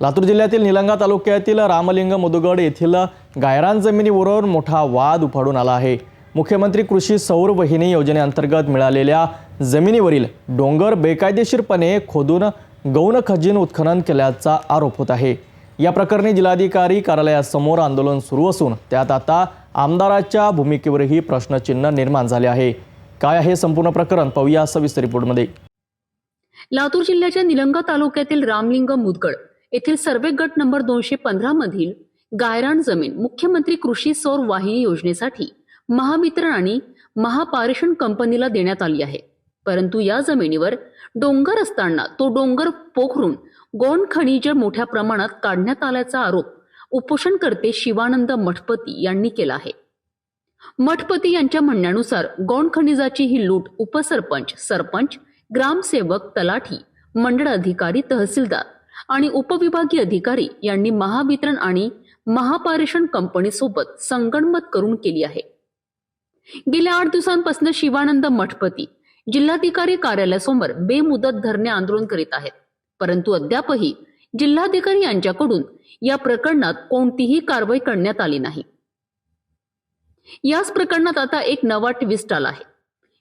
लातूर जिल्ह्यातील निलंगा तालुक्यातील रामलिंग मुदगड येथील गायरान जमिनीवरून मोठा वाद उफाडून आला आहे. मुख्यमंत्री कृषी सौर वहिनी योजनेअंतर्गत मिळालेल्या जमिनीवरील डोंगर बेकायदेशीरपणे खोदून गौण खजिन उत्खनन केल्याचा आरोप होत आहे. या प्रकरणी जिल्हाधिकारी कार्यालयासमोर आंदोलन सुरू असून त्यात आता आमदाराच्या भूमिकेवरही प्रश्नचिन्ह निर्माण झाले आहे. काय आहे संपूर्ण प्रकरण पाहूया सविस्तर रिपोर्टमध्ये. लातूर जिल्ह्याच्या निलंगा तालुक्यातील रामलिंग मुदगड येथील सर्वे गट नंबर दोनशे पंधरा मधील गायरान जमीन मुख्यमंत्री कृषी सौर वाहिनी योजनेसाठी महावितरण आणि महापारेषण कंपनीला देण्यात आली आहे. परंतु या जमिनीवर डोंगर असताना तो डोंगर पोखरून गोंड खनिज मोठ्या प्रमाणात काढण्यात आल्याचा आरोप उपोषणकर्ते शिवानंद मठपती यांनी केला आहे. मठपती यांच्या म्हणण्यानुसार गौण खनिजाची ही लूट उपसरपंच सरपंच ग्रामसेवक तलाठी मंडळ अधिकारी तहसीलदार आणि उपविभागीय अधिकारी यांनी महावितरण आणि महापारेषण कंपनीसोबत संगणमत करून केली आहे. गेल्या आठ दिवसांपासून शिवानंद मठपती जिल्हाधिकारी कार्यालयासमोर बेमुदत धरणे आंदोलन करीत आहेत. परंतु अद्यापही जिल्हाधिकारी यांच्याकडून या प्रकरणात कोणतीही कारवाई करण्यात आली नाही. याच प्रकरणात आता एक नवा ट्विस्ट आला आहे.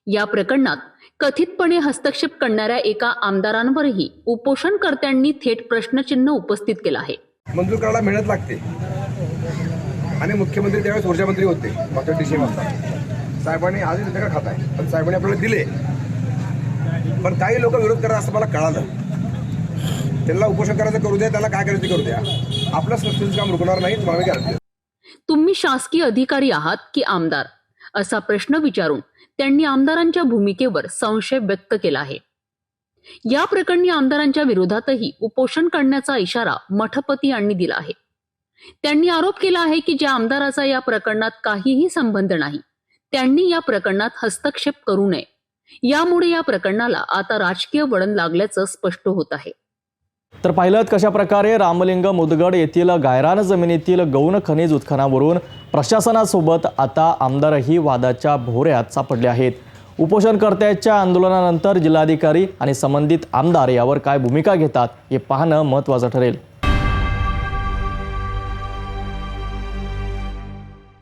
या प्रकरणात कथितपणे हस्तक्षेप करणाऱ्या एका आमदारांवरही उपोषणकर्त्यांनी थेट प्रश्नचिन्ह उपस्थित केलं आहे. मंजूर करायला मेहनत लागते. आणि मुख्यमंत्री त्यावेळेस ऊर्जामंत्री होते मागच्या डिसेंबरला साहेबांनी त्यांच्याकडे खात आहे पण साहेबांनी आपल्याला दिले. पण काही लोक विरोध करतात असं मला कळालं. त्यांना उपोषण करायचं करू द्या त्याला काय करायचं करू द्या. आपलं काम रुकणार नाही तुम्हाला तुम्ही शासकीय अधिकारी आहात की आमदार? असा प्रश्न विचारून त्यांनी आमदारांच्या भूमिकेवर संशय व्यक्त केला आहे. या प्रकरणी आमदारांच्या विरोधातही उपोषण करण्याचा इशारा मठपती यांनी दिला आहे. त्यांनी आरोप केला आहे की ज्या आमदाराचा या प्रकरणात काहीही संबंध नाही त्यांनी या प्रकरणात हस्तक्षेप करू नये. यामुळे या प्रकरणाला आता राजकीय वळण लागल्याचं स्पष्ट होत आहे. तर पाहिलं कशा प्रकारे रामलिंग मुदगड येथील गायरान जमिनीतील गौण खनिज उत्खनावरून प्रशासनासोबत आता आमदारही वादाच्या भोऱ्यात सापडले आहेत. उपोषणकर्त्याच्या आंदोलनानंतर जिल्हाधिकारी आणि संबंधित आमदार यावर काय भूमिका घेतात हे पाहणं महत्त्वाचं ठरेल.